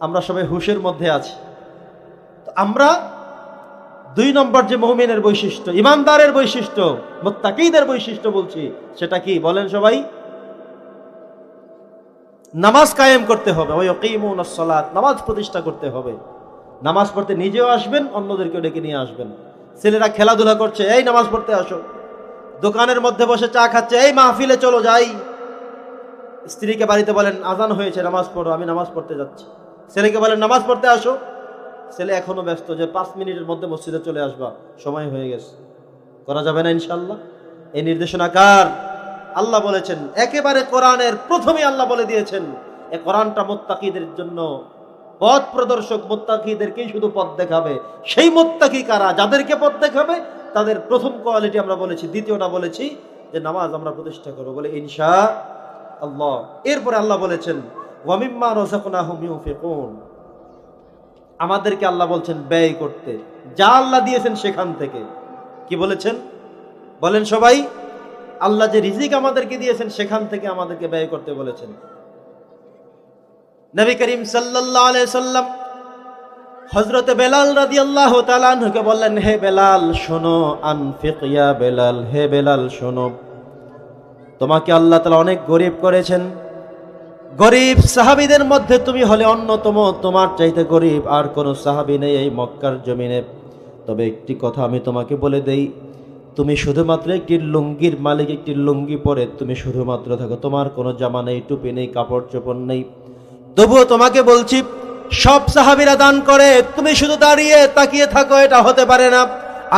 আমরা সবাই হুশের মধ্যে আছি। তো আমরা দুই নম্বর যে মহমিনের বৈশিষ্ট্য, ইমানদারের বৈশিষ্ট্য, মোত্তাকিদের বৈশিষ্ট্য বলছি, সেটা কি? বলেন সবাই। নামাজ কায়েম করতে হবে। ওই অকিমুন সলাত, নামাজ প্রতিষ্ঠা করতে হবে। নামাজ পড়তে নিজেও আসবেন, অন্যদেরকেও ডেকে নিয়ে আসবেন। ছেলেরা খেলাধুলা করছে, এই নামাজ পড়তে আসো। দোকানের মধ্যে বসে চা খাচ্ছে, এই মাহফিলে চলো যাই। স্ত্রীকে বাড়িতে বলেন, আজান হয়েছে, নামাজ পড়ো, আমি নামাজ পড়তে যাচ্ছি। ছেলেকে বলে, নামাজ পড়তে আসো। ছেলে এখনও ব্যস্ত, যে পাঁচ মিনিটের মধ্যে মসজিদে চলে আসবা। সময় হয়ে গেছে। করা যাবে না ইনশাল্লাহ এই নির্দেশনা কার? আল্লাহ বলেছেন, একেবারে কোরআনের প্রথমে আল্লাহ বলে দিয়েছেন, এ কোরআনটা মোত্তাকিদের জন্য। পথ প্রদর্শক মোত্তাকিদেরকেই শুধু পথ দেখাবে। সেই মোত্তাকি কারা? যাদেরকে পথ দেখাবে, তাদের প্রথম কোয়ালিটি আমরা বলেছি, দ্বিতীয়টা বলেছি, যে নামাজ আমরা প্রতিষ্ঠা করব। বলে, ইনশা আল্লাহ। এরপরে আল্লাহ বলেছেন ওয়ামিম্মা রাযাকনাহুম ইউফিকুন। আমাদেরকে আল্লাহ বলছেন, ব্যয় করতে। যা আল্লাহ দিয়েছেন সেখান থেকে। কি বলেছেন? বলেন সবাই, আল্লাহ যে রিজিক আমাদেরকে দিয়েছেন, সেখান থেকে আমাদেরকে ব্যয় করতে বলেছেন। নবী করিম সাল্লাম হযরতে বেলাল রাদিয়াল্লাহু তাআলা আনহুকে বললেন, হে বেলাল, শোনো, আনফিক ইয়া বেলাল, হে বেলাল, শোনো। তোমাকে আল্লাহ তালা অনেক গরিব করেছেন। গরিব সাহাবিদের মধ্যে তুমি হলে অন্যতম, তোমার চাইতে গরিব আর কোনো সাহাবী নেই এই মক্কার জমিনে। তবে একটি কথা আমি তোমাকে বলে দেই, তুমি শুধুমাত্র একটি লুঙ্গির মালিক, একটি লুঙ্গি পরে তুমি শুধুমাত্র থাকো। তোমার কোনো জামা নেই, টুপি নেই, কাপড় চোপড় নেই। তবুও তোমাকে বলছি, সব সাহাবিরা দান করে, তুমি শুধু দাঁড়িয়ে তাকিয়ে থাকো, এটা হতে পারে না।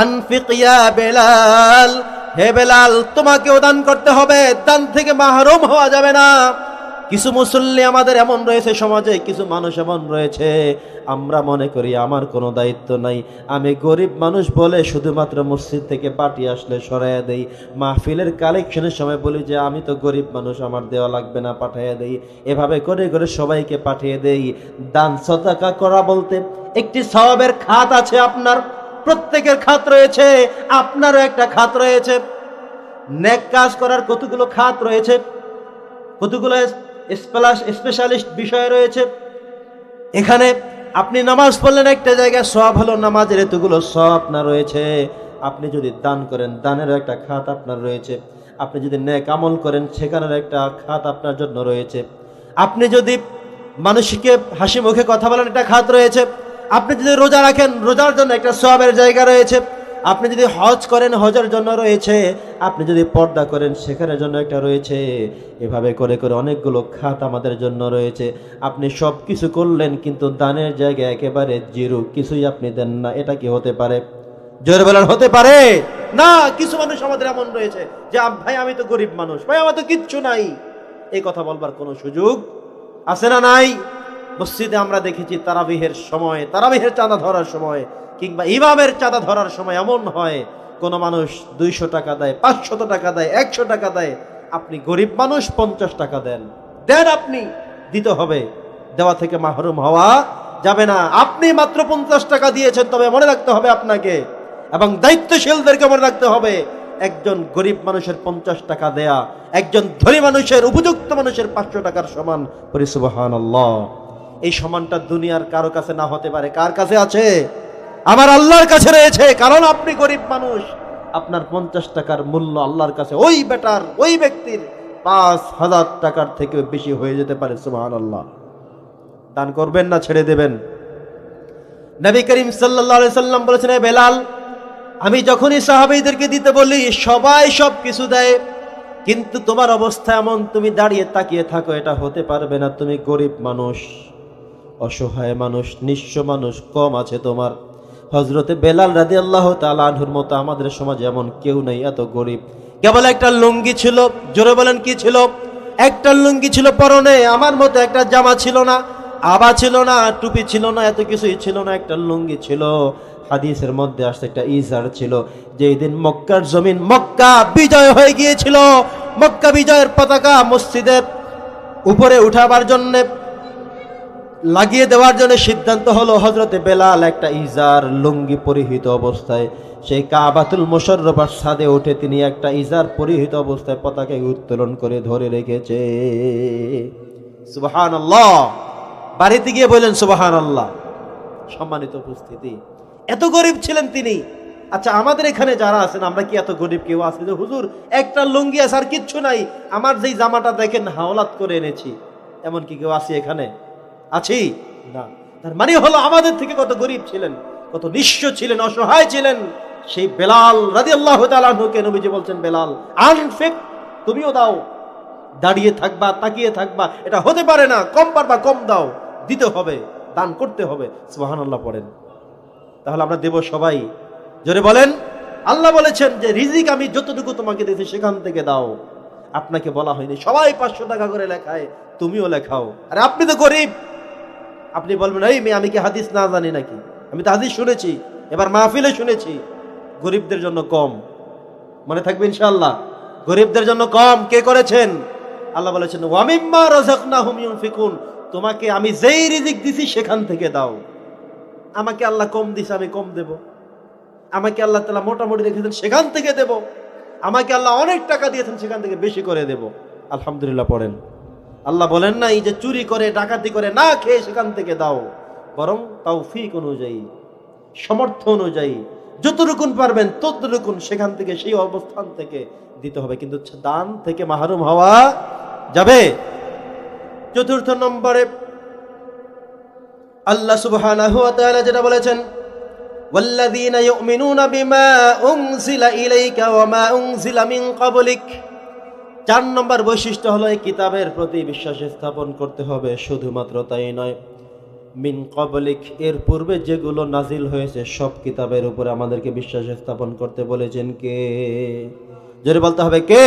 আনফিক ইয়া বেলাল, হে বেলাল, তোমাকেও দান করতে হবে, দান থেকে মাহরুম হওয়া যাবে না। কিছু মুসল্লি আমাদের এমন রয়েছে সমাজে, কিছু মানুষ এমন রয়েছে। আমরা মনে করি আমার কোনো দায়িত্ব নাই। আমি গরিব মানুষ বলে শুধুমাত্র মসজিদ থেকে পার্টি আসলে সরাইয়া দেই। মাহফিলের কালেকশনের সময় বলি যে, আমি তো গরিব মানুষ, আমার দেওয়া লাগবে না, পাঠাইয়া দেই। এভাবে করে করে সবাইকে পাঠিয়ে দেই। দান সদাকা করা বলতে একটি সওয়াবের খাত আছে আপনার, প্রত্যেকের খাত রয়েছে, আপনারও একটা খাত রয়েছে। নেক কাজ করার কতগুলো খাত রয়েছে? কতগুলো স্পেশালিস্ট বিষয় রয়েছে। এখানে আপনি নামাজ পড়লেন একটা জায়গায় সব হলো নামাজের এতগুলো সব আপনার রয়েছে। আপনি যদি দান করেন, দানেরও একটা খাত আপনার রয়েছে। আপনি যদি ন্যাক আমল করেন সেখানের একটা খাত আপনার জন্য রয়েছে। আপনি যদি মানুষকে হাসি মুখে কথা বলেন, একটা খাত রয়েছে। আপনি যদি রোজা রাখেন, রোজার জন্য একটা সবের জায়গা রয়েছে। আপনি যদি হজ করেন, হজের জন্য রয়েছে। আপনি যদি পর্দা করেন, সেখানের জন্য একটা রয়েছে। এভাবে করে করে অনেকগুলো খাত আমাদের জন্য রয়েছে। আপনি সব কিছু করলেন, কিন্তু দানের জায়গায় একেবারে জিরো। কিছুই আপনি দেন না। এটা কি হতে পারে? জোর বেলার হতে পারে? না, কিছু মানুষ আমাদের এমন রয়েছে যে ভাই, আমি তো গরিব মানুষ। ভাই, আমার তো কিচ্ছু নাই। এই কথা বলবার কোনো সুযোগ আছে না নাই? মসজিদে আমরা দেখেছি তারাবিহের সময়, তারাবিহের চাঁদা ধরার সময়। কিংবা ইমামের চাঁদা ধরার সময় এমন হয়, কোন মানুষ দুইশো টাকা দেয়, পাঁচশত টাকা দেয়, একশো টাকা দেয়, আপনি গরিব মানুষ, পঞ্চাশ টাকা দেন। দেন আপনি, দিতে হবে। দেওয়া থেকে মাহরুম হওয়া যাবে না। আপনি মাত্র পঞ্চাশ টাকা দিয়েছেন, তবে মনে রাখতে হবে আপনাকে। এবং দায়িত্বশীলদেরকে মনে রাখতে হবে, একজন গরিব মানুষের পঞ্চাশ টাকা দেয়া, একজন ধনী মানুষের, উপযুক্ত মানুষের পাঁচশো টাকার সমান পরিসুবাহান এই সমানটা দুনিয়ার কারও কাছে না হতে পারে। কার কাছে আছে? আমার আল্লাহর কাছে রয়েছে, কারণ আপনি গরিব মানুষ। আপনার পঞ্চাশ টাকার মূল্য আল্লাহর কাছে ওই বেটার, ওই ব্যক্তির পাঁচ হাজার টাকার থেকে বেশি হয়ে যেতে পারে সুবাহান আল্লাহ দান করবেন না, ছেড়ে দেবেন। নবী করিম সাল্লাম বলেছেন বেলাল, আমি যখনই সাহাবীদেরকে দিতে বলি, সবাই সব কিছু দেয়। কিন্তু তোমার অবস্থা এমন, তুমি দাঁড়িয়ে তাকিয়ে থাকো, এটা হতে পারবে না। তুমি গরিব মানুষ, অসহায় মানুষ, নিঃস্ব মানুষ, কম আছে তোমার। হজরতে বেলাল রাদি আল্লাহ তালাহুর মতো আমাদের সমাজে এমন কেউ নেই, এত গরিব। কেবল একটা লুঙ্গি ছিল, জোরে বলেন কি ছিল? একটা লুঙ্গি ছিল পরনে, আমার মতো একটা জামা ছিল না, আবা ছিল না, টুপি ছিল না, এত কিছুই ছিল না, একটা লুঙ্গি ছিল। হাদিসের মধ্যে আসতে একটা ইজার ছিল, যেই দিন মক্কার জমিন মক্কা বিজয় হয়ে গিয়েছিল। মক্কা বিজয়ের পতাকা মসজিদে উপরে উঠাবার জন্যে লাগিয়ে দেওয়ার জন্য সিদ্ধান্ত হলো হজরতে বেলাল একটা ইজার লুঙ্গি পরিহিত অবস্থায়। সেই কাবাতুল মোশাররফার ছাদে উঠে তিনি একটা ইজার পরিহিত অবস্থায় পতাকে উত্তোলন করে ধরে রেখেছে। সুবহানাল্লাহ। বাড়িতে গিয়ে বললেন সুবাহান আল্লাহ সম্মানিত উপস্থিতি। এত গরিব ছিলেন তিনি। আচ্ছা আমাদের এখানে যারা আছেন, আমরা কি এত গরিব কেউ আছে? যে হুজুর, একটা লুঙ্গি আছে আর কিচ্ছু নাই। আমার যেই জামাটা দেখেন, হাওলাত করে এনেছি। এমন কি কেউ আছে এখানে? আছি? না। তার মানে হলো আমাদের থেকে কত গরিব ছিলেন কত নিঃস্ব ছিলেন অসহায় ছিলেন সেই বেলাল রাজি আল্লাহ তালুকে নবীজি বলছেন বেলাল আনফেক তুমিও দাও। দাঁড়িয়ে থাকবা তাকিয়ে থাকবা এটা হতে পারে না কম পারবা কম দাও। দিতে হবে দান করতে হবে। সুবাহান আল্লাহ পড়েন। তাহলে আমরা দেব সবাই। জোরে বলেন আল্লাহ বলেছেন যে রিজিক আমি যতটুকু তোমাকে দিয়েছি সেখান থেকে দাও। আপনাকে বলা হয়নি সবাই পাঁচশো টাকা করে লেখায় তুমিও লেখাও। আরে আপনি তো গরিব। আপনি বলবেন, এই মেয়ে, আমি কি হাদিস না জানি নাকি? আমি তো হাদিস শুনেছি, এবার মাহফিলে শুনেছি। গরিবদের জন্য কম। মনে থাকবে ইনশাআল্লাহ। গরিবদের জন্য কম। কে করেছেন? আল্লাহ বলেছেন ওয়ামিম্মা রাযাকনাহুম ইউনফিকুন। তোমাকে আমি যেই রিজিক দিছি সেখান থেকে দাও। আমাকে আল্লাহ কম দিছে, আমি কম দেব। আমাকে আল্লাহ তাআলা মোটামুটি রেখেছেন, সেখান থেকে দেব। আমাকে আল্লাহ অনেক টাকা দিয়েছেন, সেখান থেকে বেশি করে দেব। আলহামদুলিল্লাহ, পড়েন। আল্লাহ বলেন না এই যে চুরি করে ডাকাতি করে না খেয়ে সেখান থেকে দাও বরং তৌফিক অনুযায়ী সমর্থ অনুযায়ী যতটুকুন পারবেন ততটুকুন সেখান থেকে সেই অবস্থান থেকে দিতে হবে কিন্তু দান থেকে মাহরুম হওয়া যাবে চতুর্থ নম্বরে আল্লাহ সুবহানাহু ওয়া তাআলা যেটা বলেছেন والذين يؤمنون بما أنزل إليك وما أنزل من قبلك চার নম্বর বৈশিষ্ট্য হলো, এই কিতাবের প্রতি বিশ্বাস স্থাপন করতে হবে, শুধুমাত্র তাই নয়। মিন কবলিক এর পূর্বে যেগুলো নাজিল হয়েছে, সব কিতাবের উপরে আমাদেরকে বিশ্বাস স্থাপন করতে বলেছেন কে? জোরে বলতে হবে কে?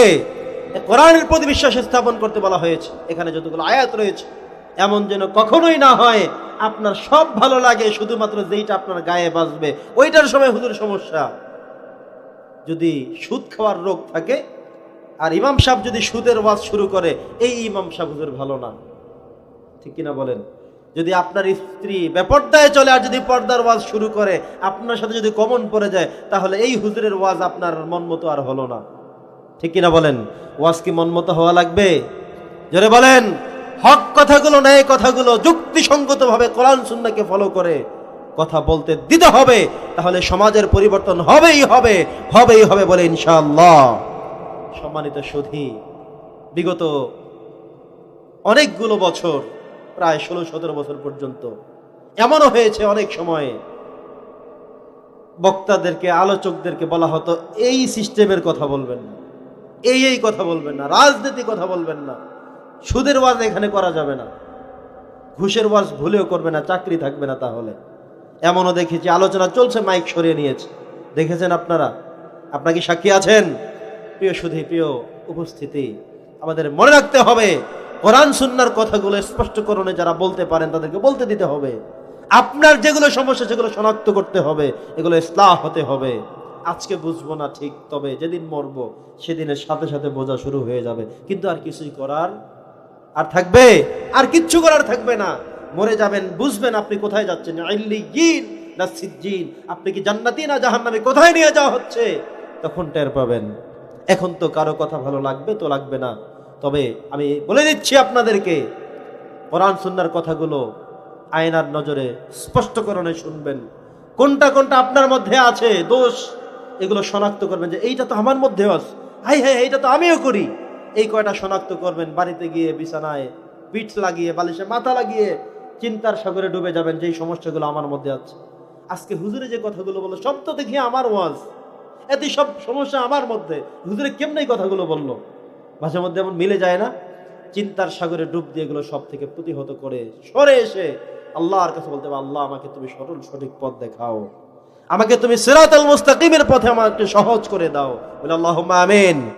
কোরআনের প্রতি বিশ্বাস স্থাপন করতে বলা হয়েছে। এখানে যতগুলো আয়াত রয়েছে, এমন যেন কখনোই না হয় আপনার সব ভালো লাগে, শুধুমাত্র যেইটা আপনার গায়ে বাজবে, ওইটার সময় হুজুর সমস্যা। যদি সুদ খাওয়ার রোগ থাকে আর ইমাম সাহেব যদি সুদের ওয়াজ শুরু করে, এই ইমাম সাহেব হুজুর ভালো না। ঠিক কিনা বলেন? যদি আপনার স্ত্রী বেপর্দায় চলে আর যদি পর্দার ওয়াজ শুরু করে, আপনার সাথে যদি কমন পড়ে যায়, তাহলে এই হুজুরের ওয়াজ আপনার মন মতো আর হলো না। ঠিক কিনা বলেন? ওয়াজ কি মন মতো হওয়া লাগবে? জোরে বলেন। হক কথাগুলো, ন্যায় কথাগুলো যুক্তিসঙ্গতভাবে কোরআন সুন্নাহকে ফলো করে কথা বলতে দিতে হবে, তাহলে সমাজের পরিবর্তন হবেই হবে হবেই হবে বলে ইনশাআল্লাহ। সম্মানিত সুধী। বিগত অনেকগুলো বছর, প্রায় ষোলো, সতেরো বছর পর্যন্ত এমনও হয়েছে অনেক সময়ে বক্তাদেরকে, আলোচকদেরকে বলা হতো, এই সিস্টেমের কথা বলবেন না। এই এই কথা বলবেন না। রাজনীতি কথা বলবেন না। সুদের ওয়াজ এখানে করা যাবে না। ঘুষের ওয়াজ ভুলেও করবে না, চাকরি থাকবে না তাহলে। এমনও দেখেছি, আলোচনা চলছে, মাইক সরিয়ে নিয়েছে। দেখেছেন আপনারা? আপনারা কি সাক্ষী আছেন? প্রিয় সুধী, প্রিয় উপস্থিতি, আমাদের মনে রাখতে হবে, কোরআন, সুন্নার কথাগুলো স্পষ্টকরণে যারা বলতে পারেন তাদেরকে বলতে দিতে হবে। আপনার যেগুলো সমস্যা, সেগুলো শনাক্ত করতে হবে, এগুলো ইসলাহ হতে হবে। আজকে বুঝব না ঠিক, তবে যেদিন মরবো, সেদিনের সাথে সাথে বোঝা শুরু হয়ে যাবে। কিন্তু আর কিছুই করার আর থাকবে, আর কিচ্ছু করার থাকবে না। মরে যাবেন, বুঝবেন আপনি কোথায় যাচ্ছেন। না আপনি কি জান্নাতি না জাহান্নামে? কোথায় নিয়ে যাওয়া হচ্ছে? তখন টের পাবেন। এখন তো কারও কথা ভালো লাগবে তো লাগবে না। তবে আমি বলে দিচ্ছি আপনাদেরকে, কোরআন সুন্নার কথাগুলো আয়নার নজরে স্পষ্টকরণে শুনবেন। কোনটা কোনটা আপনার মধ্যে আছে? দোষ? এগুলো শনাক্ত করবেন যে, এইটা তো আমার মধ্যেও আছে। হাই হাই, এইটা তো আমিও করি। এই কয়টা শনাক্ত করবেন, বাড়িতে গিয়ে বিছানায় পিঠ লাগিয়ে, বালিশে মাথা লাগিয়ে, চিন্তার সাগরে ডুবে যাবেন যেই সমস্যাগুলো আমার মধ্যে আছে। আজকে হুজুরে যে কথাগুলো বলো সব তো দেখি আমার ওয়াজ। এতে সব সমস্যা আমার মধ্যে। হুজুরে কেমনে কথাগুলো বলল? মাঝে মধ্যে এমন মিলে যায় না? চিন্তার সাগরে ডুব দিয়ে এগুলো সব থেকে প্রতিহত করে সরে এসে আল্লাহর কাছে বলতে হবে, আল্লাহ, আমাকে তুমি সরল, সঠিক পথ দেখাও। আমাকে তুমি সিরাতাল মুস্তাকিমের পথে আমাকে সহজ করে দাও। বলে আল্লাহ আমিন।